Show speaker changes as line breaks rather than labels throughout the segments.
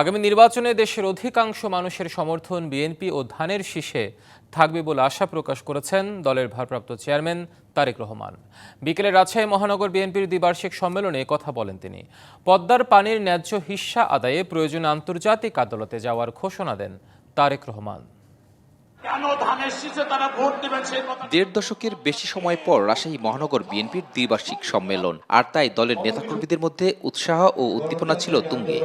আগামী নির্বাচনে দেশের অধিকাংশ মানুষের সমর্থন বিএনপি ও ধানের শীষে থাকবে বলে আশা প্রকাশ করেছেন দলের ভারপ্রাপ্ত চেয়ারম্যান তারেক রহমান বিকেলে রাজশাহী মহানগর বিএনপির দ্বিবার্ষিক সম্মেলনে কথা বলেন তিনি পদ্মার পানির ন্যায্য হিস্সা আদায়ে প্রয়োজনে আন্তর্জাতিক আদালতে যাওয়ার ঘোষণা দেন তারেক রহমান দেড় দশকের বেশি সময় পর রাজশাহী মহানগর বিএনপির দ্বিবার্ষিক সম্মেলন আর তাই দলের নেতাকর্মীদের মধ্যে উৎসাহ ও উদ্দীপনা ছিল তুঙ্গে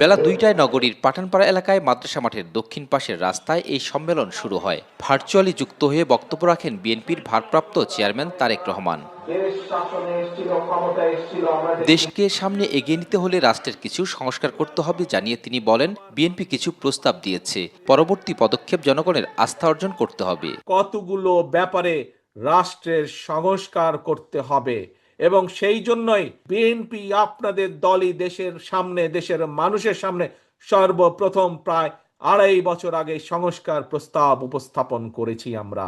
বেলা দুইটায় নগরীর পাঠানপাড়া এলাকায় মাদ্রাসা মাঠের দক্ষিণ পাশের রাস্তায় এই সম্মেলন শুরু হয় ভার্চুয়ালি যুক্ত হয়ে বক্তব্য রাখেন বিএনপির ভারপ্রাপ্ত চেয়ারম্যান তারেক রহমান দেশকে সামনে এগিয়ে নিতে হলে রাষ্ট্রের কিছু সংস্কার করতে হবে জানিয়ে তিনি বলেন বিএনপি কিছু প্রস্তাব দিয়েছে পরবর্তী পদক্ষেপ জনগণের আস্থা অর্জন করতে হবে
কতগুলো ব্যাপারে রাষ্ট্রের সংস্কার করতে হবে এবং সেই জন্যই বিএনপি আপনাদের দলই দেশের সামনে দেশের মানুষের সামনে সর্বপ্রথম প্রায় আড়াই বছর আগে সংস্কার প্রস্তাব উপস্থাপন করেছি আমরা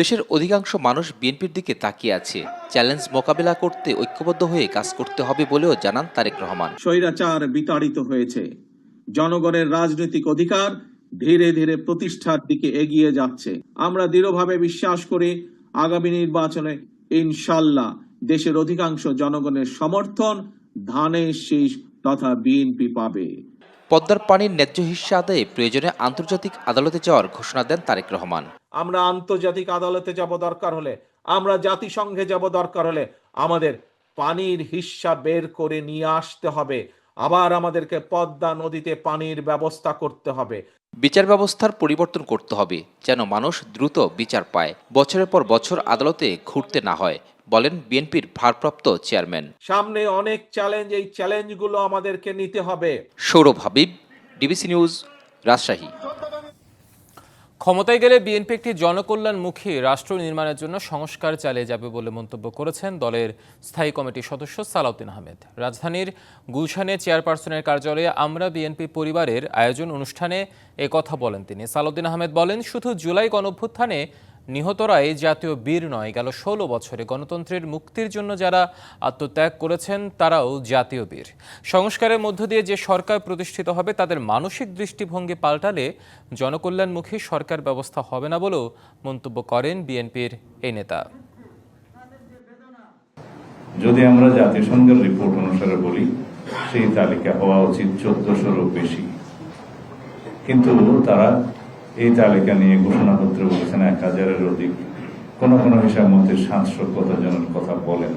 দেশের অধিকাংশ মানুষ বিএনপির দিকে তাকিয়ে আছে চ্যালেঞ্জ মোকাবেলা করতে ঐক্যবদ্ধ হয়ে কাজ করতে হবে বলেও জানান তারেক রহমান
স্বৈরাচার বিতাড়িত হয়েছে জনগণের রাজনৈতিক অধিকার ধীরে ধীরে প্রতিষ্ঠার দিকে এগিয়ে যাচ্ছে আমরা দৃঢ়ভাবে বিশ্বাস করি আগামী নির্বাচনে ইনশাল্লাহ দেশের অধিকাংশ জনগণের সমর্থন ধানের শীষ তথা বিএনপি পাবে
পদ্মার পানির ন্যায্য হিসা আদায়ে প্রয়োজনে আন্তর্জাতিক আদালতে যাওয়ার ঘোষণা দেন তারেক রহমান
আমরা আন্তর্জাতিক আদালতে যাব দরকার হলে আমরা জাতিসংঘে যাব দরকার হলে আমাদের পানির হিসা বের করে নিয়ে আসতে হবে আবার আমাদেরকে পদ্মা নদীতে পানির ব্যবস্থা করতে হবে
বিচার ব্যবস্থার পরিবর্তন করতে হবে যেন মানুষ দ্রুত বিচার পায় বছরের পর বছর আদালতে ঘুরতে না হয় বলেন বিএনপির ভারপ্রাপ্ত চেয়ারম্যান
সামনে অনেক চ্যালেঞ্জ এই চ্যালেঞ্জগুলো আমাদেরকে নিতে হবে
সৌরভ হাবিব ডিবিসি নিউজ রাজশাহী ক্ষমতায় গেলে বিএনপি একটি জনকল্যাণমুখী রাষ্ট্র নির্মাণের জন্য সংস্কার চালিয়ে যাবে বলে মন্তব্য করেছেন দলের স্থায়ী কমিটির সদস্য সালাউদ্দিন আহমেদ রাজধানীর গুলশানে চেয়ারপারসনের কার্যালয়ে আমরা বিএনপি পরিবারের আয়োজন অনুষ্ঠানে কথা বলেন তিনি সালাউদ্দিন আহমেদ বলেন শুধু জুলাই গণভ্যুত্থানে নিহতরা এই জাতীয় বীর নয় গেল ১৬ বছরে গণতন্ত্রের মুক্তির জন্য যারা আত্মত্যাগ করেছেন তারাও জাতীয় বীর সংস্কারের মধ্য দিয়ে যে সরকার প্রতিষ্ঠিত হবে তাদের মানসিক দৃষ্টিভঙ্গি পাল্টালে জনকল্যাণমুখী সরকার ব্যবস্থা হবে না বলেও মন্তব্য করেন বিএনপির এই নেতা
যদি আমরা জাতিসংঘের রিপোর্ট অনুসারে বলি সেই তালিকা হওয়া উচিত চোদ্দশোরও বেশি কিন্তু তারা এই তালিকা নিয়ে ঘোষণাপত্রে বলেছেন এক হাজারের অধিক কোনো কোনো হিসাব মধ্যে সাতশো জনের কথা বলেন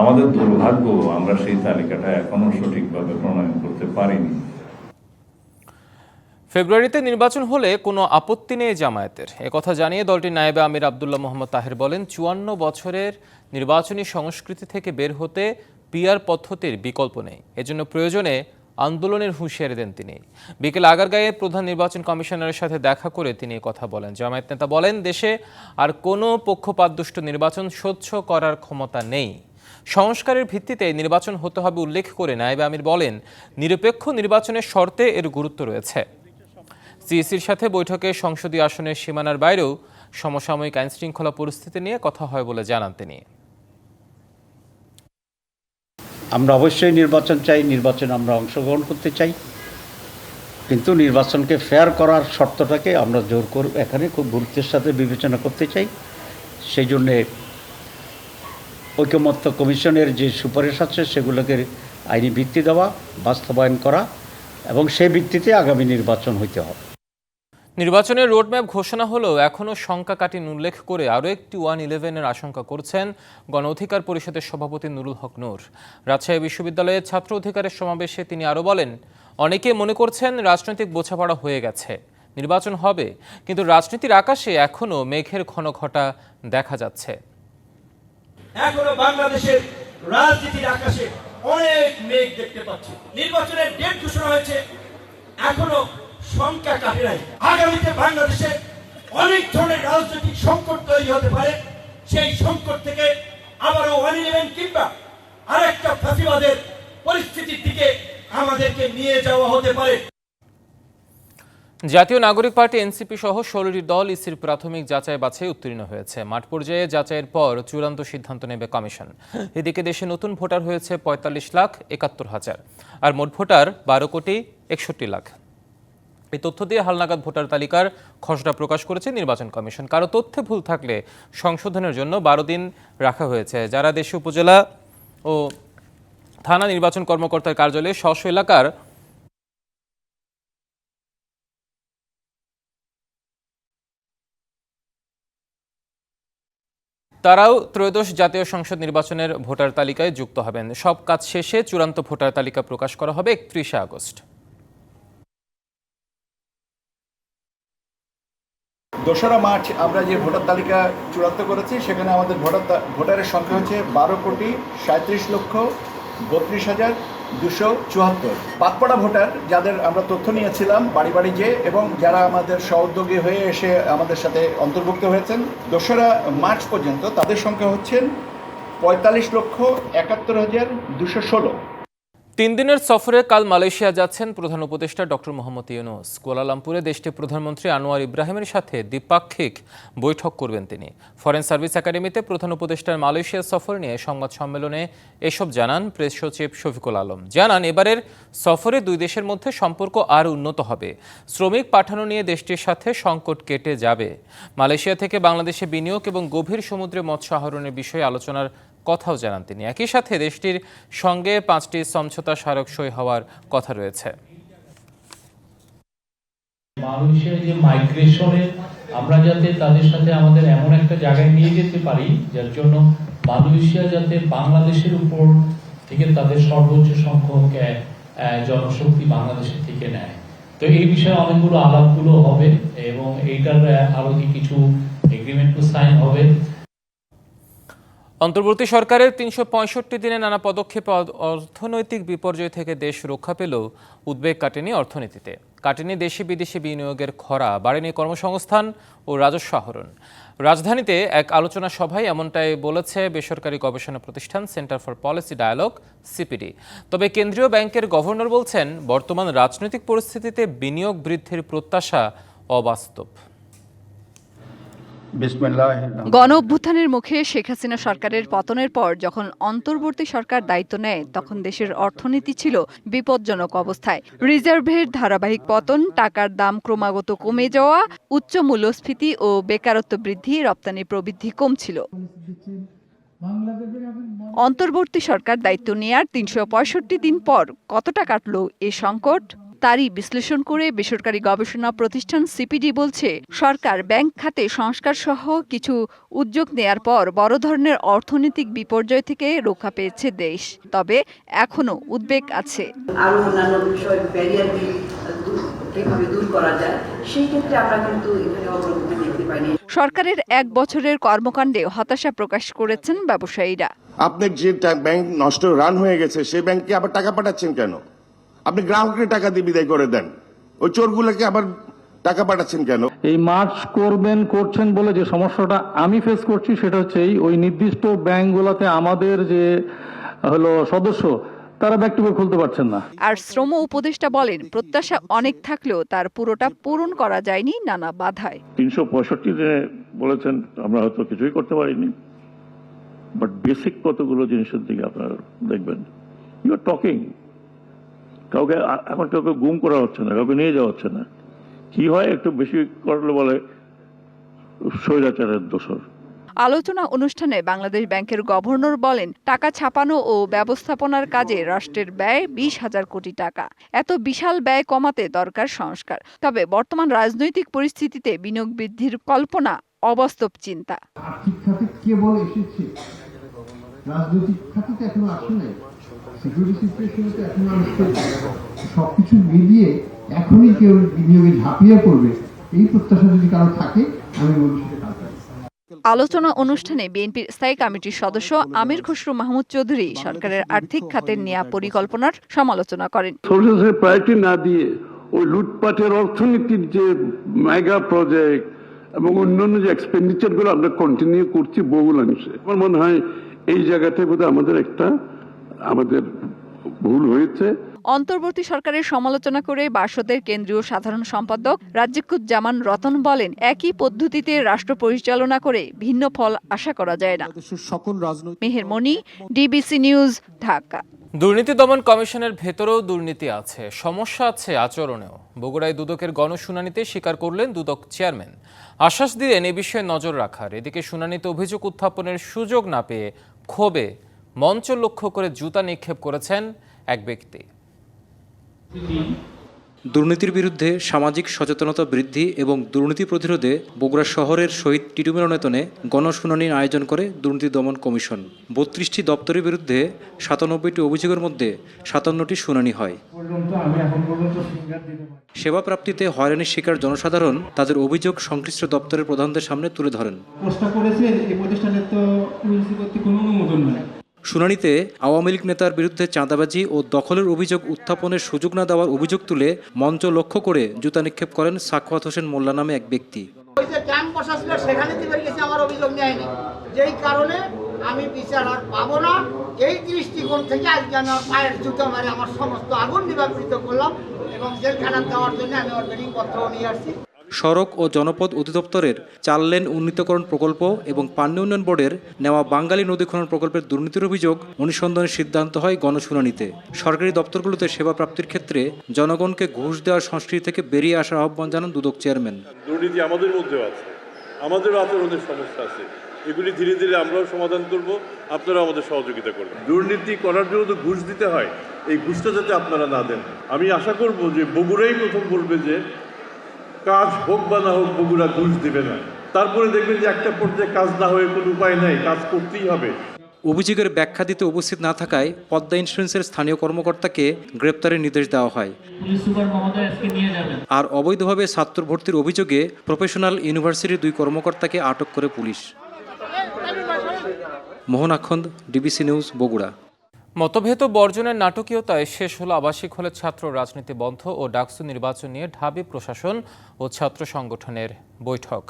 আমাদের দুর্ভাগ্য আমরা সেই তালিকাটা এখনো সঠিকভাবে প্রণয়ন করতে পারিনি
ফেব্রুয়ারিতে নির্বাচন হলে কোনো আপত্তি নেই জামায়াতের কথা জানিয়ে দলটির নায়েবে আমির আবদুল্লাহ মোহাম্মদ তাহের বলেন চুয়ান্ন বছরের নির্বাচনী সংস্কৃতি থেকে বের হতে পিয়ার পদ্ধতির বিকল্প নেই এজন্য প্রয়োজনে আন্দোলনের হুঁশিয়ারি দেন তিনি বিকেল আগারগাঁয়ে প্রধান নির্বাচন কমিশনারের সাথে দেখা করে তিনি কথা বলেন জামায়াত নেতা বলেন দেশে আর কোনো পক্ষপাতদুষ্ট নির্বাচন স্বচ্ছ করার ক্ষমতা নেই সংস্কারের ভিত্তিতে নির্বাচন হতে হবে উল্লেখ করে নায়েব আমির বলেন নিরপেক্ষ নির্বাচনের শর্তে এর গুরুত্ব রয়েছে সিইসির সাথে বৈঠকে সংসদীয় আসনের সীমানার বাইরেও সমসাময়িক আইনশৃঙ্খলা পরিস্থিতি নিয়ে কথা হয় বলে জানান তিনি
আমরা অবশ্যই নির্বাচন চাই নির্বাচনে আমরা অংশগ্রহণ করতে চাই কিন্তু নির্বাচনকে ফেয়ার করার শর্তটাকে আমরা জোর করব এখানে খুব গুরুত্বের সাথে বিবেচনা করতে চাই সেই জন্যে ঐক্যমত্য কমিশনের যে সুপারিশ আছে সেগুলোকে আইনি ভিত্তি দেওয়া বাস্তবায়ন করা এবং সেই ভিত্তিতে আগামী নির্বাচন হইতে হবে
নির্বাচনের রোডম্যাপ ঘোষণা হলেও এখনও শঙ্কা কাটিন উল্লেখ করে আরও একটি ওয়ান ইলেভেনের আশঙ্কা করছেন গণ অধিকার পরিষদের সভাপতি নুরুল হক নূর রাজশাহী বিশ্ববিদ্যালয়ের ছাত্র অধিকারের সমাবেশে তিনি আরও বলেন অনেকে মনে করছেন রাজনৈতিক বোঝাপড়া হয়ে গেছে নির্বাচন হবে কিন্তু রাজনীতির আকাশে এখনও মেঘের ঘন ঘটা দেখা যাচ্ছে
এখনো বাংলাদেশের রাজনীতির আকাশে অনেক মেঘ দেখতে নির্বাচনের ডেট ঘোষণা হয়েছে এখনো সংখ্যা আগামীতে বাংলাদেশে অনেক ধরনের রাজনৈতিক সংকট তৈরি হতে পারে সেই সংকট থেকে আবারও ওয়ান ইলেভেন কিংবা ফাঁসিবাদের পরিস্থিতির দিকে আমাদেরকে নিয়ে যাওয়া হতে পারে
জাতীয় নাগরিক পার্টি এনসিপি সহ ষোলোটি দল ইসির প্রাথমিক যাচাই বাছাই উত্তীর্ণ হয়েছে মাঠ পর্যায়ে যাচাইয়ের পর চূড়ান্ত সিদ্ধান্ত নেবে কমিশন এদিকে দেশে নতুন ভোটার হয়েছে পঁয়তাল্লিশ লাখ একাত্তর হাজার আর মোট ভোটার বারো কোটি একষট্টি লাখ এই তথ্য দিয়ে হালনাগাদ ভোটার তালিকার খসড়া প্রকাশ করেছে নির্বাচন কমিশন কারো তথ্যে ভুল থাকলে সংশোধনের জন্য বারো দিন রাখা হয়েছে যারা দেশে উপজেলা ও থানা নির্বাচন কর্মকর্তার কার্যালয়ে স্বশ এলাকার তারাও ত্রয়োদশ জাতীয় সংসদ নির্বাচনের ভোটার তালিকায় যুক্ত হবেন সব কাজ শেষে চূড়ান্ত ভোটার তালিকা প্রকাশ করা হবে একত্রিশে আগস্ট
দোসরা মার্চ আমরা যে ভোটার তালিকা চূড়ান্ত করেছি সেখানে আমাদের ভোটার ভোটারের সংখ্যা হচ্ছে বারো কোটি সাঁত্রিশ লক্ষ বত্রিশ হাজার দুশো চুয়াত্তর পাতপাড়া ভোটার যাদের আমরা তথ্য নিয়েছিলাম বাড়ি বাড়ি যে এবং যারা আমাদের সহদ্যোগী হয়ে এসে আমাদের সাথে অন্তর্ভুক্ত হয়েছেন দোসরা মার্চ পর্যন্ত তাদের সংখ্যা হচ্ছেন পঁয়তাল্লিশ লক্ষ একাত্তর হাজার দুশো ষোলো
তিন দিনের সফরে কাল মালয়েশিয়া যাচ্ছেন প্রধান উপদেষ্টা ডক্টর মোহাম্মদ ইউনুস কোয়ালালামপুরে দেশটির প্রধানমন্ত্রী আনোয়ার ইব্রাহিমের সাথে দ্বিপাক্ষিক বৈঠক করবেন তিনি ফরেন সার্ভিস একাডেমিতে প্রধান উপদেষ্টার মালয়েশিয়া সফর নিয়ে সংবাদ সম্মেলনে এসব জানান প্রেস সচিব শফিকুল আলম জানান এবারের সফরে দুই দেশের মধ্যে সম্পর্ক আরও উন্নত হবে শ্রমিক পাঠানো নিয়ে দেশটির সাথে সংকট কেটে যাবে মালয়েশিয়া থেকে বাংলাদেশে বিনিয়োগ এবং গভীর সমুদ্রে মৎস্য আহরণের বিষয়ে আলোচনার কথাও জানান তিনি একই সাথে দেশটির সঙ্গে পাঁচটি সমঝোতা স্মারক সই হওয়ার কথা রয়েছে
মানুষের যে মাইগ্রেশনে আমরা যাতে তাদের সাথে আমাদের এমন একটা জায়গায় নিয়ে যেতে পারি যার জন্য মালয়েশিয়া যাতে বাংলাদেশের উপর থেকে তাদের সর্বোচ্চ সংখ্যক জনশক্তি বাংলাদেশের থেকে নেয় তো এই বিষয়ে অনেকগুলো আলাপগুলো হবে এবং এইটার আরো কিছু এগ্রিমেন্টও সাইন হবে
অন্তর্বর্তী সরকারের তিনশো দিনে নানা পদক্ষেপে অর্থনৈতিক বিপর্যয় থেকে দেশ রক্ষা পেলেও উদ্বেগ কাটেনি অর্থনীতিতে কাটেনি দেশি বিদেশি বিনিয়োগের খরা বাড়েনি কর্মসংস্থান ও রাজস্ব আহরণ রাজধানীতে এক আলোচনা সভায় এমনটাই বলেছে বেসরকারি গবেষণা প্রতিষ্ঠান centre for policy dialogue CPD তবে কেন্দ্রীয় ব্যাংকের গভর্নর বলছেন বর্তমান রাজনৈতিক পরিস্থিতিতে বিনিয়োগ বৃদ্ধির প্রত্যাশা অবাস্তব
গণ অভ্যুত্থানের মুখে শেখ হাসিনা সরকারের পতনের পর যখন অন্তর্বর্তী সরকার দায়িত্ব নেয় তখন দেশের অর্থনীতি ছিল বিপজ্জনক অবস্থায় রিজার্ভের ধারাবাহিক পতন টাকার দাম ক্রমাগত কমে যাওয়া উচ্চ মূল্যস্ফীতি ও বেকারত্ব বৃদ্ধি রপ্তানি প্রবৃদ্ধি কমছিল অন্তর্বর্তী সরকার দায়িত্ব নেয়ার তিনশো দিন পর কতটা কাটল এ সংকট তারই বিশ্লেষণ করে বেসরকারি গবেষণা প্রতিষ্ঠান সিপিডি বলছে সরকার ব্যাংক খাতে সংস্কার সহ কিছু উদ্যোগ নেয়ার পর বড় ধরনের অর্থনৈতিক বিপর্যয় থেকে রক্ষা পেয়েছে দেশ তবে এখনও উদ্বেগ আছে
অন্যান্য বিষয় ব্যারিয়ার কিভাবে দূর করা যায় সেই ক্ষেত্রে আমরা কিন্তু এখানে অগ্রগতি দেখতে পাইনি
সরকারের এক বছরের কর্মকাণ্ডে হতাশা প্রকাশ করেছেন ব্যবসায়ীরা
আপনার যে ব্যাংক নষ্ট রান হয়ে গেছে সেই ব্যাংকে আবার টাকা পাঠাচ্ছেন কেন আপনি গ্রাহককে টাকা দিয়ে বিদায় করে দেন ওই চোরগুলোকে আবার টাকা পাঠাচ্ছেন কেন
এই মার্চ করবেন করছেন বলে যে সমস্যাটা আমি ফেস করছি সেটা হচ্ছে ওই নির্দিষ্ট ব্যাংকগুলোতে আমাদের যে হলো সদস্য তারা ব্যাকটুবে খুলতে পারছেন না
আর শ্রম উপদেষ্টা বলেন প্রত্যাশা অনেক থাকলেও তার পুরোটা পূরণ করা যায়নি নানা বাধায়
তিনশো পঁয়ষট্টি দিনে বলেছেন আমরা হয়তো কিছুই করতে পারিনি বাট বেসিক কতগুলো জিনিসের দিকে আপনারা দেখবেন ইউ আর টকিং কাউকে এখন কাউকে গুম করা হচ্ছে না কাউকে নিয়ে যাওয়া হচ্ছে না কি হয় একটু বেশি করলে বলে স্বৈরাচারের দোষর
আলোচনা অনুষ্ঠানে বাংলাদেশ ব্যাংকের গভর্নর বলেন টাকা ছাপানো ও ব্যবস্থাপনার কাজে রাষ্ট্রের ব্যয় বিশ হাজার কোটি টাকা এত বিশাল ব্যয় কমাতে দরকার সংস্কার তবে বর্তমান রাজনৈতিক পরিস্থিতিতে বিনিয়োগ বৃদ্ধির কল্পনা অবাস্তব চিন্তা
কেবল এসেছে রাজনৈতিক খাতে এখনো আসে সিকিউরিটি এখন মানুষকে সব কিছু মিলিয়ে এখনই কেউ বিনিয়োগে ঝাঁপিয়ে পড়বে এই প্রত্যাশা যদি কারো থাকে আমি
আলোচনা অনুষ্ঠানে বিএনপির স্থায়ী কমিটির সদস্য আমির খসরু মাহমুদ চৌধুরী সরকারের আর্থিক খাতের নেয়া পরিকল্পনার সমালোচনা করেন
প্রায়োরিটি না দিয়ে ওই লুটপাটের অর্থনীতির যে মেগা প্রজেক্ট এবং অন্যান্য যে এক্সপেন্ডিচার গুলো আমরা কন্টিনিউ করছি বহুলাংশে আমার মনে হয় এই জায়গাতে বোধহয় আমাদের একটা আমাদের ভুল হয়েছে
অন্তর্বর্তী সরকারের সমালোচনা করে বাসদের কেন্দ্রীয় সাধারণ সম্পাদক জামান রতন বলেন একই পদ্ধতিতে রাষ্ট্র পরিচালনা করে ভিন্ন ফল আশা করা যায় না সকল রাজনৈতিক মেহেরমণি ডিবিসি নিউজ ঢাকা
দুর্নীতি দমন কমিশনের ভেতরেও দুর্নীতি আছে সমস্যা আছে আচরণেও বগুড়ায় দুদকের গণশুনানিতে স্বীকার করলেন দুদক চেয়ারম্যান আশ্বাস দিলেন এ বিষয়ে নজর রাখার এদিকে শুনানিতে অভিযোগ উত্থাপনের সুযোগ না পেয়ে ক্ষোভে মঞ্চ লক্ষ্য করে জুতা নিক্ষেপ করেছেন এক ব্যক্তি
দুর্নীতির বিরুদ্ধে সামাজিক সচেতনতা বৃদ্ধি এবং দুর্নীতি প্রতিরোধে বগুড়া শহরের শহীদ টিটু মিলনেতনে গণশুনানির আয়োজন করে দুর্নীতি দমন কমিশন বত্রিশটি দপ্তরের বিরুদ্ধে সাতানব্বইটি অভিযোগের মধ্যে সাতান্নটি শুনানি হয় সেবা প্রাপ্তিতে হয়রানির শিকার জনসাধারণ তাদের অভিযোগ সংশ্লিষ্ট দপ্তরের প্রধানদের সামনে তুলে ধরেন শুনানিতে আওয়ামী লীগ নেতার বিরুদ্ধে চাঁদাবাজি ও দখলের অভিযোগ উত্থাপনের সুযোগ না দেওয়ার অভিযোগ তুলে মঞ্চ লক্ষ্য করে জুতা নিক্ষেপ করেন সাখওয়াত হোসেন মোল্লা নামে এক ব্যক্তি
আমি বিচার আর পাবো না এই দৃষ্টিকোণ থেকে আজকে আমি পায়ের জুতো মারে আমার সমস্ত আগুন করলাম এবং জেলখানা দেওয়ার জন্য আমি নিয়ে আসছি
সড়ক ও জনপথ অধিদপ্তরের চার লেন উন্নীতকরণ প্রকল্প এবং পান্নি উন্নয়ন বোর্ডের নেওয়া বাঙালি নদী খনন প্রকল্পের দুর্নীতির অভিযোগ অনুসন্ধানের সিদ্ধান্ত হয় গণশুনানিতে সরকারি দপ্তরগুলোতে সেবা প্রাপ্তির ক্ষেত্রে জনগণকে ঘুষ দেওয়ার সংস্কৃতি থেকে বেরিয়ে আসার আহ্বান জানান দুদক চেয়ারম্যান
দুর্নীতি আমাদের মধ্যেও আছে আমাদের আচরণের সমস্যা আছে এগুলি ধীরে ধীরে আমরাও সমাধান করব আপনারা আমাদের সহযোগিতা করবেন
দুর্নীতি করার জন্য তো ঘুষ দিতে হয় এই ঘুষটা যাতে আপনারা না দেন আমি আশা করব যে বগুড়াই প্রথম বলবে যে কাজ হোক বা না হোক বগুড়া ঘুষ দেবে না তারপরে দেখবেন যে একটা পর্যায়ে কাজ না হয়ে কোনো উপায় নাই কাজ করতেই হবে
অভিযোগের ব্যাখ্যা দিতে উপস্থিত না থাকায় পদ্মা ইন্স্যুরেন্সের স্থানীয় কর্মকর্তাকে গ্রেপ্তারের নির্দেশ দেওয়া হয় আর অবৈধভাবে ছাত্র ভর্তির অভিযোগে প্রফেশনাল ইউনিভার্সিটির দুই কর্মকর্তাকে আটক করে police Mohan Akhand DBC news Bogura মতভেদ বর্জনের নাটকীয়তায় শেষ হলো আবাসিক হলে ছাত্র রাজনীতি বন্ধ ও ডাকসু নির্বাচন নিয়ে ঢাবি প্রশাসন ও ছাত্র সংগঠনের বৈঠক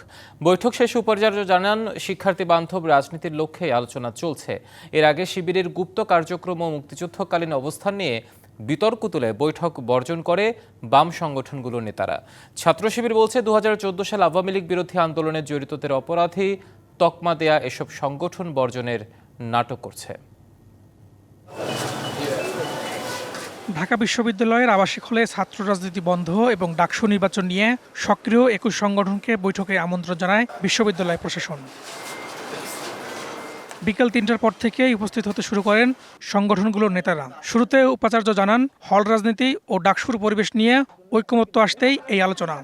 বৈঠক শেষে উপাচার্য জানান শিক্ষার্থী বান্ধব রাজনীতির লক্ষ্যে আলোচনা চলছে এর আগে শিবিরের গুপ্ত কার্যক্রম ও মুক্তিযুদ্ধকালীন অবস্থান নিয়ে বিতর্ক তুলে বৈঠক বর্জন করে বাম সংগঠনগুলোর নেতারা ছাত্র শিবির বলছে দু সাল আওয়ামী লীগ বিরোধী আন্দোলনে জড়িতদের অপরাধী তকমা দেয়া এসব সংগঠন বর্জনের নাটক করছে
ঢাকা বিশ্ববিদ্যালয়ের আবাসিক হলে ছাত্র রাজনীতি বন্ধ এবং ডাকসু নির্বাচন নিয়ে সক্রিয় একুশ সংগঠনকে বৈঠকে আমন্ত্রণ জানায় বিশ্ববিদ্যালয় প্রশাসন বিকেল তিনটার পর থেকে উপস্থিত হতে শুরু করেন সংগঠনগুলোর নেতারা শুরুতে উপাচার্য জানান হল রাজনীতি ও ডাকসুর পরিবেশ নিয়ে ঐক্যমত্য আসতেই এই আলোচনা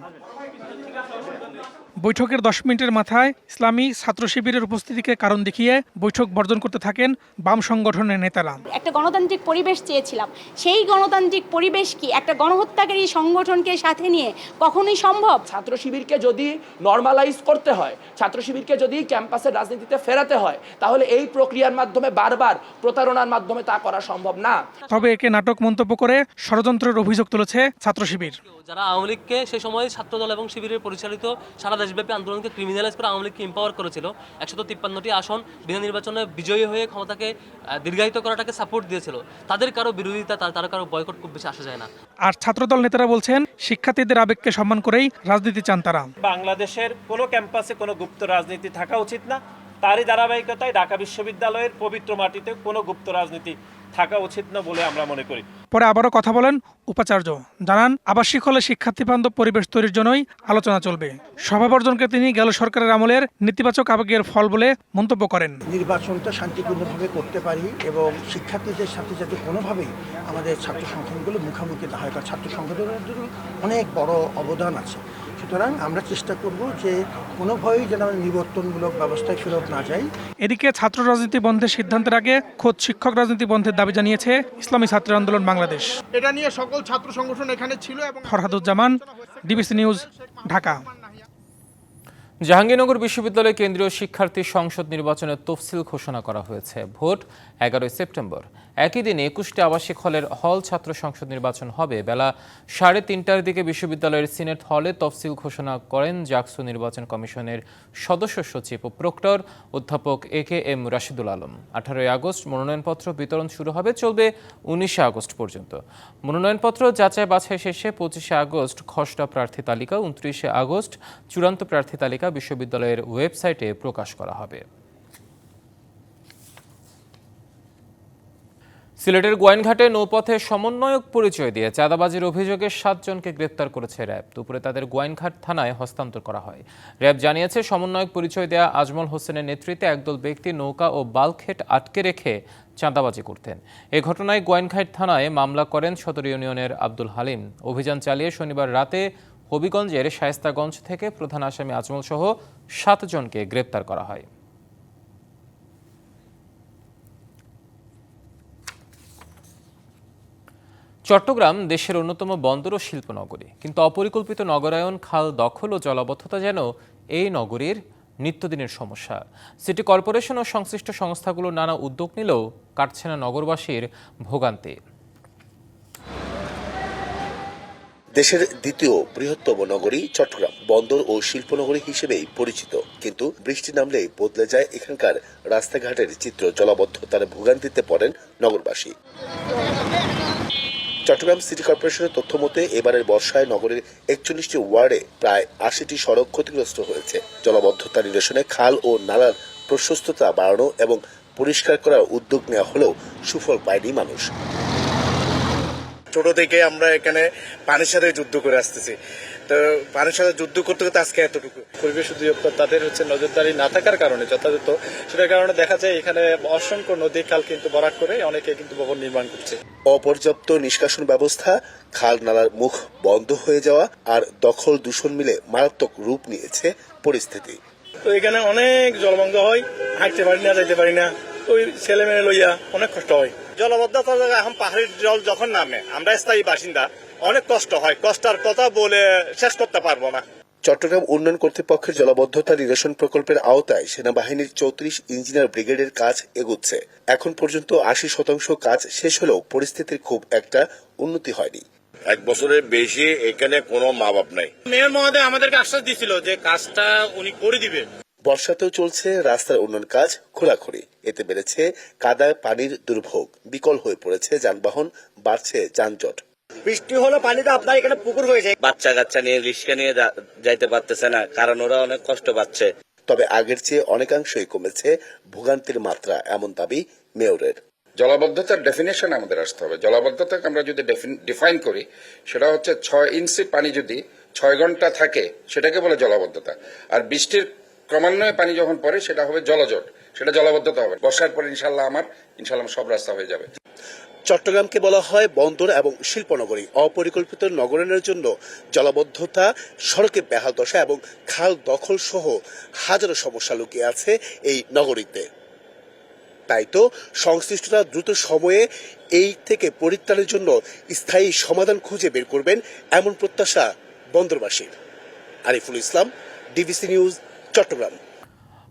বৈঠকের দশ মিনিটের মাথায় ইসলামী ছাত্র শিবিরের উপস্থিতিকে কারণ দেখিয়ে বৈঠক বর্জন করতে থাকেন বাম সংগঠনের নেতারা
একটা গণতান্ত্রিক পরিবেশ চেয়েছিলাম সেই গণতান্ত্রিক পরিবেশ কি একটা গণহত্যাকারী সংগঠনকে সাথে নিয়ে কখনই সম্ভব
ছাত্র শিবিরকে যদি নর্মালাইজ করতে হয় ছাত্র শিবিরকে যদি ক্যাম্পাসের রাজনীতিতে ফেরাতে হয় তাহলে এই প্রক্রিয়ার মাধ্যমে বারবার প্রতারণার মাধ্যমে তা করা সম্ভব না
তবে একে নাটক মন্তব্য করে ষড়যন্ত্রের অভিযোগ তুলেছে ছাত্র শিবির
যারা আওয়ামী লীগকে সেই সময় ছাত্রদল এবং শিবিরের পরিচালিত সারা দেশব্যাপী আন্দোলনকে ক্রিমিনালাইজ করে আওয়ামী লীগকে এম্পাওয়ার করেছিল একশত তিপ্পান্নটি আসন বিধান নির্বাচনে বিজয়ী হয়ে ক্ষমতাকে দীর্ঘায়িত করাটাকে সাপোর্ট দিয়েছিল তাদের কারো বিরোধিতা তার কারো বয়কট খুব বেশি আসা যায় না
আর ছাত্রদল নেতারা বলছেন শিক্ষার্থীদের আবেগকে সম্মান করেই রাজনীতি চান তারা
বাংলাদেশের কোনো ক্যাম্পাসে কোনো গুপ্ত রাজনীতি থাকা উচিত না তারই ধারাবাহিকতায় ঢাকা বিশ্ববিদ্যালয়ের পবিত্র মাটিতে কোনো গুপ্ত রাজনীতি থাকা উচিত না বলে আমরা মনে করি
পরে আবারও কথা বলেন উপাচার্য জানান আবাসিক হলে শিক্ষার্থী বান্ধব পরিবেশ তৈরির জন্যই আলোচনা চলবে সভা বর্জনকে তিনি গেল সরকারের আমলের নেতিবাচক আবেগের ফল বলে মন্তব্য করেন
নির্বাচনটা শান্তিপূর্ণভাবে করতে পারি এবং শিক্ষার্থীদের সাথে যাতে কোনোভাবেই আমাদের ছাত্র সংগঠনগুলো মুখামুখি না হয় কারণ ছাত্র সংগঠনের জন্য অনেক বড় অবদান আছে সুতরাং আমরা চেষ্টা করব যে কোনোভাবেই যেন আমরা নিবর্তনমূলক ব্যবস্থায় ফেরত না যাই
এদিকে ছাত্র রাজনীতি বন্ধের সিদ্ধান্তের আগে খোদ শিক্ষক রাজনীতি বন্ধের দাবি জানিয়েছে ইসলামী ছাত্র আন্দোলন বাংলাদেশ এটা নিয়ে সকল ছাত্র সংগঠন এখানে ছিল এবং ফরহাদুজ্জামান ডিবিসি নিউজ ঢাকা
জাহাঙ্গীরনগর বিশ্ববিদ্যালয়ে কেন্দ্রীয় শিক্ষার্থী সংসদ নির্বাচনের তফসিল ঘোষণা করা হয়েছে ভোট এগারোই সেপ্টেম্বর একই দিনে একুশটি আবাসিক হলের হল ছাত্র সংসদ নির্বাচন হবে বেলা সাড়ে তিনটার দিকে বিশ্ববিদ্যালয়ের সিনেট হলে তফসিল ঘোষণা করেন জাকসু নির্বাচন কমিশনের সদস্য সচিব ও প্রক্টর অধ্যাপক A K M Rashidul Alam আঠারোই আগস্ট মনোনয়নপত্র বিতরণ শুরু হবে চলবে উনিশে আগস্ট পর্যন্ত মনোনয়নপত্র যাচাই বাছাই শেষে পঁচিশে আগস্ট খসড়া প্রার্থী তালিকা উনত্রিশে আগস্ট চূড়ান্ত প্রার্থী তালিকা বিশ্ববিদ্যালয়ের ওয়েবসাইটে প্রকাশ করা হবে সিলেটের গোয়েনঘাটে নৌপথে সমন্বয়ক পরিচয় দিয়ে চাঁদাবাজির অভিযোগে সাতজনকে গ্রেপ্তার করেছে র্যাব দুপুরে তাদের গোয়েনঘাট থানায় হস্তান্তর করা হয় র্যাব জানিয়েছে সমন্বয়ক পরিচয় দেয়া আজমল হোসেনের নেতৃত্বে একদল ব্যক্তি নৌকা ও বালখেট আটকে রেখে চাঁদাবাজি করতেন এ ঘটনায় গোয়েনঘাট থানায় মামলা করেন সদর ইউনিয়নের আব্দুল হালিম অভিযান চালিয়ে শনিবার রাতে হবিগঞ্জের শায়স্তাগঞ্জ থেকে প্রধান আসামি আজমল সহ সাতজনকে গ্রেপ্তার করা হয় চট্টগ্রাম দেশের অন্যতম বন্দর ও শিল্পনগরী কিন্তু অপরিকল্পিত নগরায়ন খাল দখল ও জলাবদ্ধতা যেন এই নগরীর নিত্যদিনের সমস্যা সিটি কর্পোরেশন ও সংশ্লিষ্ট সংস্থাগুলো নানা উদ্যোগ নিলেও কাটছে না নগরবাসীর ভোগান্তি
দেশের দ্বিতীয় বৃহত্তম নগরী চট্টগ্রাম বন্দর ও শিল্পনগরী হিসেবেই পরিচিত কিন্তু বৃষ্টি নামলেই বদলে যায় এখানকার রাস্তাঘাটের চিত্র জলাবদ্ধতার ভোগান্তিতে পড়েন নগরবাসী চট্টগ্রাম সিটি কর্পোরেশনের তথ্য মতে এবারের বর্ষায় নগরের একচল্লিশটি ওয়ার্ডে প্রায় আশিটি সড়ক ক্ষতিগ্রস্ত হয়েছে জলবদ্ধতা নিরসনে খাল ও নালার প্রশস্ততা বাড়ানো এবং পরিষ্কার করার উদ্যোগ নেওয়া হলেও সুফল পায়নি মানুষ
ছোট থেকে আমরা এখানে পানির সাথে যুদ্ধ করে আসতেছি তো মানুষের সাথে যুদ্ধ করতে করতে আজকে এতটুকু
পরিবেশ অধিদপ্তর তাদের হচ্ছে নজরদারি না থাকার কারণে যথাযথ সেটার কারণে দেখা যায় এখানে অসংখ্য নদী খাল কিন্তু বরাক করে অনেকে কিন্তু ভবন নির্মাণ করছে
অপর্যাপ্ত নিষ্কাশন ব্যবস্থা খাল নালার মুখ বন্ধ হয়ে যাওয়া আর দখল দূষণ মিলে মারাত্মক রূপ নিয়েছে পরিস্থিতি
তো এখানে অনেক জলবন্ধ হয় হাঁটতে পারি না যাইতে পারি না ওই ছেলে মেয়ে লইয়া অনেক কষ্ট হয়
জলবদ্ধতার জায়গায় এখন পাহাড়ির জল যখন নামে আমরা স্থায়ী বাসিন্দা অনেক কষ্ট হয় কষ্টের কথা বলে শেষ করতে পারবো না
চট্টগ্রাম উন্নয়ন কর্তৃপক্ষের জলাবদ্ধতা নিরসন প্রকল্পের আওতায় সেনাবাহিনীর চৌত্রিশ ইঞ্জিনিয়ার ব্রিগেডের কাজ এগুচ্ছে এখন পর্যন্ত আশি শতাংশ কাজ শেষ হলেও পরিস্থিতির খুব একটা উন্নতি হয়নি
এক বছরের বেশি এখানে কোনো মা বাপ নাই
মেয়র মহোদয় আমাদেরকে আশ্বাস দিছিল যে কাজটা উনি করে দিবেন
বর্ষাতেও চলছে রাস্তার উন্নয়ন কাজ খোলাখুড়ি এতে বেড়েছে কাদায় পানির দুর্ভোগ বিকল হয়ে পড়েছে যানবাহন বাড়ছে যানজট
বৃষ্টি হলো পানিতে আপনার এখানে পুকুর হয়ে যায়
বাচ্চা কাচ্চা নিয়ে রিক্সা নিয়ে যাইতে পারতেছে না কারণ ওরা অনেক কষ্ট পাচ্ছে
তবে আগের চেয়ে অনেকাংশই কমেছে ভোগান্তির মাত্রা এমন দাবি মেয়রের
জলাবদ্ধতার ডেফিনেশন আমাদের আসতে হবে জলাবদ্ধতাকে আমরা যদি ডিফাইন করি সেটা হচ্ছে ছয় ইঞ্চি পানি যদি ছয় ঘন্টা থাকে সেটাকে বলে জলাবদ্ধতা আর বৃষ্টির ক্রমান্বয়ে পানি যখন পড়ে সেটা হবে জলজট সেটা জলাবদ্ধতা হবে বর্ষার পর ইনশাল্লাহ আমার ইনশাল্লাহ সব রাস্তা হয়ে যাবে
চট্টগ্রামকে বলা হয় বন্দর এবং শিল্পনগরী অপরিকল্পিত নগরায়নের জন্য জলাবদ্ধতা সড়কে বেহাল দশা এবং খাল দখল সহ হাজারো সমস্যা লুকিয়ে আছে এই নগরীতে তাই তো সংশ্লিষ্টরা দ্রুত সময়ে এই থেকে পরিত্রাণের জন্য স্থায়ী সমাধান খুঁজে বের করবেন এমন প্রত্যাশা বন্দরবাসীর আরিফুল ইসলাম ডিবিসি নিউজ চট্টগ্রাম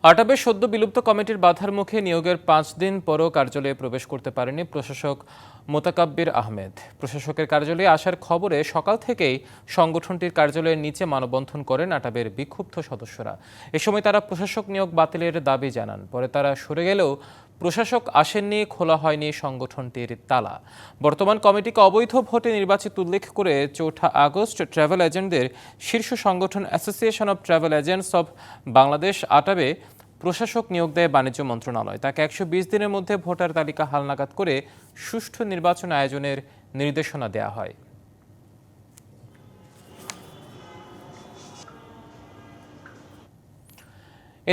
আটাবে সদ্য বিলুপ্ত কমিটির বাধার মুখে নিয়োগের পাঁচ দিন পরও কার্যালয়ে প্রবেশ করতে পারেনি প্রশাসক মোতাকাব্বির আহমেদ প্রশাসকের কার্যালয়ে আসার খবরে সকাল থেকেই সংগঠনটির কার্যালয়ের নিচে মানববন্ধন করেন আটাবের বিক্ষুব্ধ সদস্যরা এ সময় তারা প্রশাসক নিয়োগ বাতিলের দাবি জানান পরে তারা সরে গেলেও প্রশাসক আসেননি খোলা হয়নি সংগঠনটির তালা বর্তমান কমিটিকে অবৈধ ভোটে নির্বাচিত উল্লেখ করে চৌঠা আগস্ট ট্রাভেল এজেন্টদের শীর্ষ সংগঠন association of travel agents of Bangladesh আটাবে প্রশাসক নিয়োগ দেয় বাণিজ্য মন্ত্রণালয় তাকে একশো দিনের মধ্যে ভোটার তালিকা হালনাগাদ করে সুষ্ঠু নির্বাচন আয়োজনের নির্দেশনা দেওয়া হয়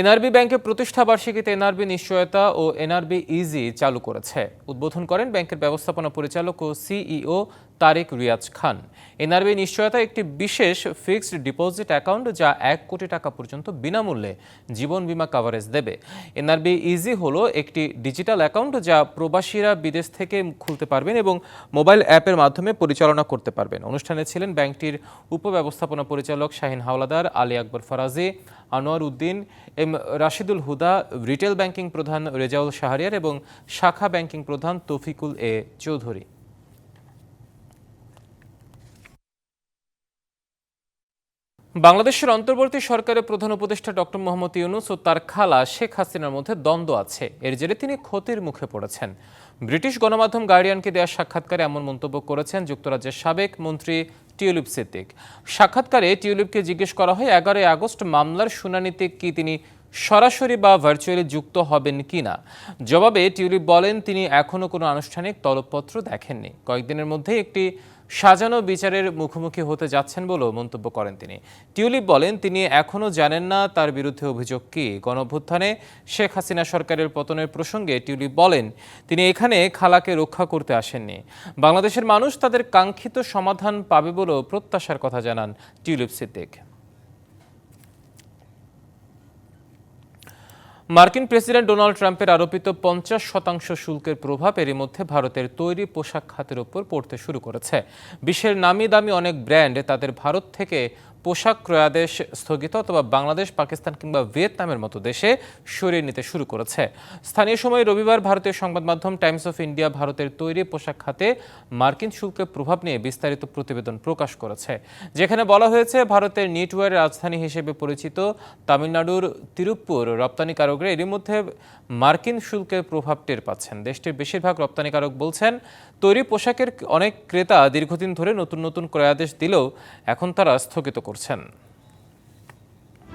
এনআরবি ব্যাংকের প্রতিষ্ঠা বার্ষিকীতে এনআরবি নিশ্চয়তা ও এনআরবি ইজি চালু করেছে উদ্বোধন করেন ব্যাংকের ব্যবস্থাপনা পরিচালক ও সিইও তারেক রিয়াজ খান এনআরবি নিশ্চয়তা একটি বিশেষ ফিক্সড ডিপোজিট অ্যাকাউন্ট যা এক কোটি টাকা পর্যন্ত বিনামূল্যে জীবন বিমা কাভারেজ দেবে এনআরবি ইজি হল একটি ডিজিটাল অ্যাকাউন্ট যা প্রবাসীরা বিদেশ থেকে খুলতে পারবেন এবং মোবাইল অ্যাপের মাধ্যমে পরিচালনা করতে পারবেন অনুষ্ঠানে ছিলেন ব্যাংকটির উপব্যবস্থাপনা পরিচালক Shahin Howlader Ali Akbar Faraji Anwar Uddin M Rashidul Huda retail banking প্রধান রেজাউল শাহরিয়ার এবং শাখা ব্যাংকিং প্রধান তফিকুল এ চৌধুরী বাংলাদেশের অন্তর্বর্তী সরকারের প্রধান উপদেষ্টা ডক্টর মোহাম্মদ ইউনুস ও তার খালা শেখ হাসিনার মধ্যে দ্বন্দ্ব আছে এর জেরে তিনি ক্ষতির মুখে পড়েছেন ব্রিটিশ গণমাধ্যম গার্ডিয়ানকে দেওয়া সাক্ষাৎকারে এমন মন্তব্য করেছেন যুক্তরাজ্যের সাবেক মন্ত্রী টিউলিপ সিদ্দিক সাক্ষাৎকারে টিউলিপকে জিজ্ঞেস করা হয় এগারোই আগস্ট মামলার শুনানিতে কি তিনি সরাসরি বা ভার্চুয়ালি যুক্ত হবেন কি না জবাবে টিউলিপ বলেন তিনি এখনও কোনো আনুষ্ঠানিক তলবপত্র দেখেননি কয়েকদিনের মধ্যে একটি সাজানো বিচারের মুখোমুখি হতে যাচ্ছেন বলেও মন্তব্য করেন তিনি টিউলিপ বলেন তিনি এখনও জানেন না তার বিরুদ্ধে অভিযোগ কি গণভ্যুত্থানে শেখ হাসিনা সরকারের পতনের প্রসঙ্গে টিউলিপ বলেন তিনি এখানে খালাকে রক্ষা করতে আসেননি বাংলাদেশের মানুষ তাদের কাঙ্ক্ষিত সমাধান পাবে বলেও প্রত্যাশার কথা জানান টিউলিপ সিদ্দিক মার্কিন প্রেসিডেন্ট ডোনাল্ড ট্রাম্পের আরোপিত পঞ্চাশ শতাংশ শুল্কের প্রভাব এরই মধ্যে ভারতের তৈরি পোশাক খাতের ওপর পড়তে শুরু করেছে বিশ্বের নামি দামি অনেক ব্র্যান্ড তাদের ভারত থেকে পোশাক ক্রয়াদেশ স্থগিত অথবা বাংলাদেশ পাকিস্তান কিংবা ভিয়েতনামের মতো দেশে সরিয়ে নিতে শুরু করেছে স্থানীয় সময় রবিবার ভারতীয় সংবাদ মাধ্যম টাইমস অফ ইন্ডিয়া ভারতের তৈরি পোশাক খাতে মার্কিন শুল্কের প্রভাব নিয়ে বিস্তারিত প্রতিবেদন প্রকাশ করেছে যেখানে বলা হয়েছে ভারতের নিটওয়ারের রাজধানী হিসেবে পরিচিত তামিলনাড়ুর তিরুপ্পুর রপ্তানিকারকরা এরই মধ্যে মার্কিন শুল্কের প্রভাব টের পাচ্ছেন দেশটির বেশিরভাগ রপ্তানিকারক বলছেন তৈরি পোশাকের অনেক ক্রেতা দীর্ঘদিন ধরে নতুন নতুন ক্রয়াদেশ দিলেও এখন তারা স্থগিত করছে করছেন